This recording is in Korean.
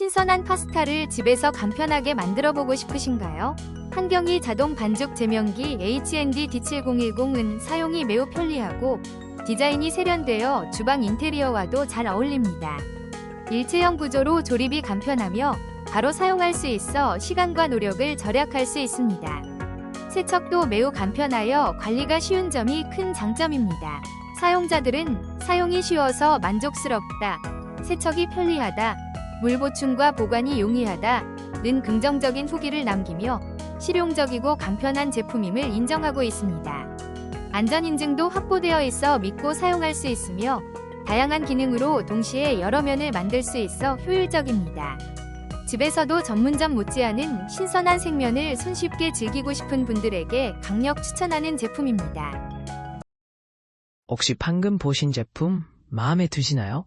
신선한 파스타를 집에서 간편하게 만들어 보고 싶으신가요? 한경이 자동 반죽 제명기 H&D D7010은 사용이 매우 편리하고 디자인이 세련되어 주방 인테리어와도 잘 어울립니다. 일체형 구조로 조립이 간편하며 바로 사용할 수 있어 시간과 노력을 절약할 수 있습니다. 세척도 매우 간편하여 관리가 쉬운 점이 큰 장점입니다. 사용자들은 사용이 쉬워서 만족스럽다, 세척이 편리하다, 물 보충과 보관이 용이하다는 긍정적인 후기를 남기며 실용적이고 간편한 제품임을 인정하고 있습니다. 안전 인증도 확보되어 있어 믿고 사용할 수 있으며 다양한 기능으로 동시에 여러 면을 만들 수 있어 효율적입니다. 집에서도 전문점 못지않은 신선한 생면을 손쉽게 즐기고 싶은 분들에게 강력 추천하는 제품입니다. 혹시 방금 보신 제품 마음에 드시나요?